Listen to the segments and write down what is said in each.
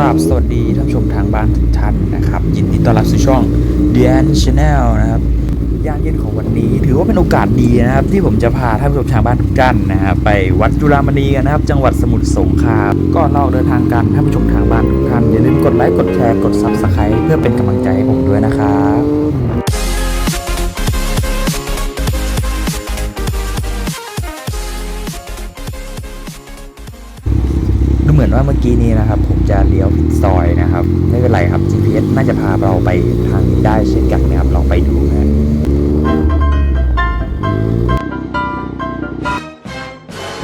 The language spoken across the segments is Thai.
ราบสวัสดีท่านผู้ชมทางบ้านทุกท่านนะครับ ยินดีต้อนรับสู่ช่อง d a n Channel นะครับยามเย็นของวันนี้ถือว่าเป็นโอกาสดีนะครับ ที่ผมจะพาท่านผู้ชมทางบ้านทุกท่านนะครับไปวัดจุฬามณีกันนะครับ จังหวัดสมุทรสงครามก็นเราอกเดินทางกันท่านผู้ชมทางบ้านทุกท่านอย่าลืมกดไลค์กดแชร์กดซับสไครต์เพื่อเป็นกำลังใจให้ผมด้วยนะครับ ว่าเมื่อกี้นี้นะครับ ผมจะเลี้ยวผิดซอยนะครับ ไม่เป็นไรครับ GPS น่าจะพาเราไปทางนี้ได้เช่นกันนะครับ ลองไปดูนะ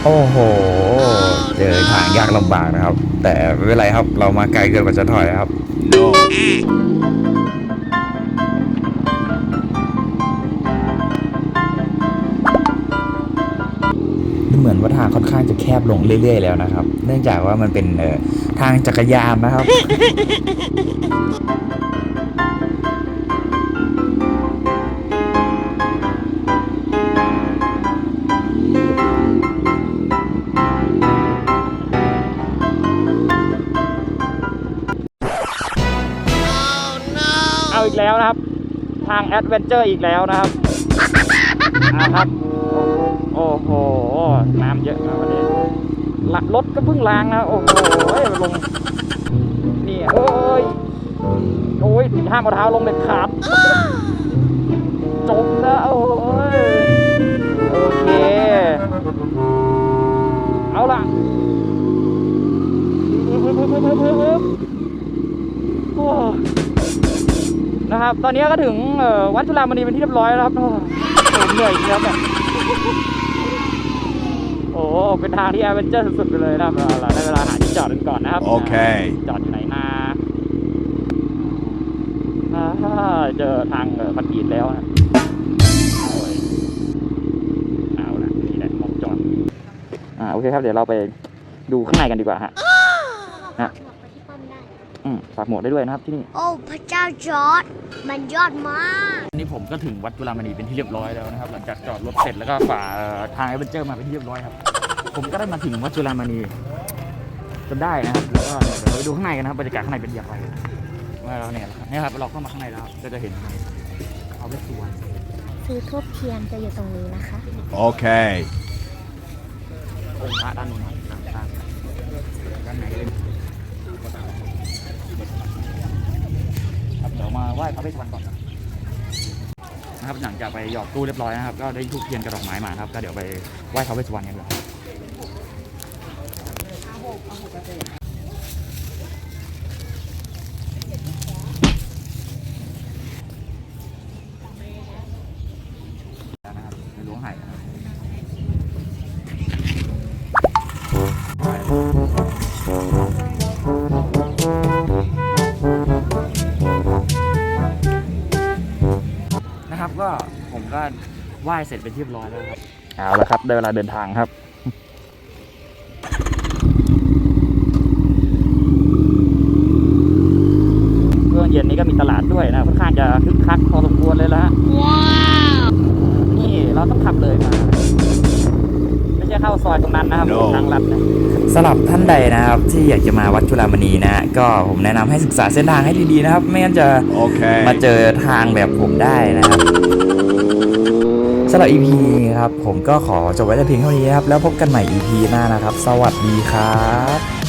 โอ้โห เจอทางยากลำบากนะครับ แต่ไม่เป็นไรครับ เรามาไกลเกินกว่าจะถอยครับ no. มือนว่าทางค่อนข้างจะแคบลงเรื่อยๆแล้วนะครับ เนื่องจากว่ามันเป็นเอทางจักรยานนะครับเอาอีกแล้วนะครับ ทางแอดเวนเจอร์อีกแล้วนะครับเอาครับ โอ้โห น้ำเยอะนะวันนี้รถก็เพิ่งล้างนะ โอ้โหลงนี่โอ้ย โอ้ยห้ามเอาเท้าลงเด็ดขาดจมนะโอ้ย โอเค เอาล่ะฮึบฮึบฮึบฮึบฮึบฮึบฮึบโอ้นะครับ ตอนนี้ก็ถึงวัดจุฬามณีเป็นที่เรียบร้อยแล้วครับโอ้โหเหนื่อยจริงครับเนี่ย โอ้โหเป็นทางที่แอดเวนเจอร์สุดๆไปเลยนะครับเอาล่ะได้เวลาหาที่จอดกันก่อนนะครับโอเคจอดอยู่ไหนนาอ่าเจอทางเอ่อคอนกรีตแล้วนะโอ้ยเอาละนี่แหละมองจอดอ่าโอเคครับเดี๋ยวเราไปดูข้างในกันดีกว่าฮะฮะ อืมฝากหมวกได้ด้วยนะครับที่นี่ โอ้พระเจ้าจอร์ดมันยอดมากนี่ผมก็ถึงวัดจุฬามณีเป็นที่เรียบร้อยแล้วนะครับ หลังจากจอดรถเสร็จแล้วก็ฝ่าเอ่อทางแอดเวนเจอร์มาเป็นที่เรียบร้อยครับ ผมก็ได้มาถึงวัดจุฬามณีจนได้นะครับแล้วก็เดี๋ยวเราไปดูข้างในกันนะครับบรรยากาศข้างในเป็นอย่างไรว่าเราเนี่ยเนี่ยครับเราเข้ามาข้างในแล้วครับก็จะเห็นเอาไปสวน ซื้อทูบเทียนจะอยู่ตรงนี้นะคะ Okay. องค์พระด้านนู้นครับด้านด้านด้านในเลยครับเดี๋ยวมาไหว้ พระเวชวันก่อนนะครับหลังจากไปหยอกตู้เรียบร้อยนะครับ ก็ได้ทุกเทียนกระดอกไม้มาครับก็เดี๋ยวไปไหว้พระเวชวันกันดีกว่าน ผมก็ไหว้เสร็จเป็นที่เรียบร้อยแล้วครับ เอาละครับ ได้เวลาเดินทางครับ เมื่อเย็นนี้ก็มีตลาดด้วยนะค่อนข้างจะคึกคักพอสมควรเลยละฮะว้าว นี่เราต้องขับเลยมาไม่ใช่ เข้าซอยตรงนั้นนะครับ No ทางลัดนะสำหรับท่านใดนะครับที่อยากจะมาวัดจุฬามณีนะก็ผมแนะนำให้ศึกษาเส้นทางให้ดีๆนะครับ ไม่งั้นจะ Okay. มาเจอทางแบบผมได้นะครับสำหรับ EP นี้ครับ ผมก็ขอจบไว้แต่เพียงเท่านี้นะครับ แล้วพบกันใหม่ EP หน้านะครับ สวัสดีครับ